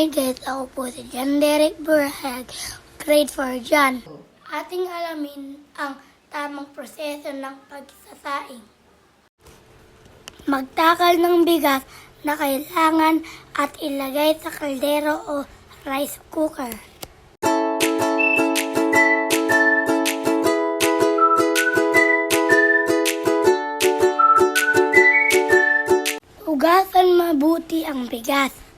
Hi guys, ako po si John Derek Burhag, grade 4 John. Ating alamin ang tamang proseso ng pagsasaing. Magtakal ng bigas na kailangan at ilagay sa kaldero o rice cooker. Hugasan mabuti ang bigas.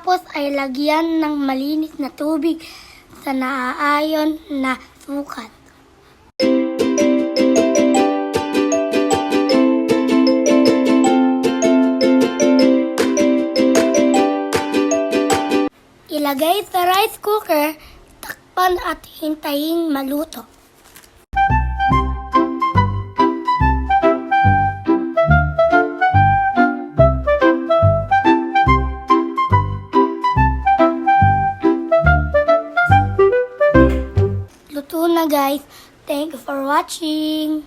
Pagkatapos ay lagyan ng malinis na tubig sa naaayon na sukat. Ilagay sa rice cooker, takpan at hintayin maluto. Luto na guys. Thank you for watching.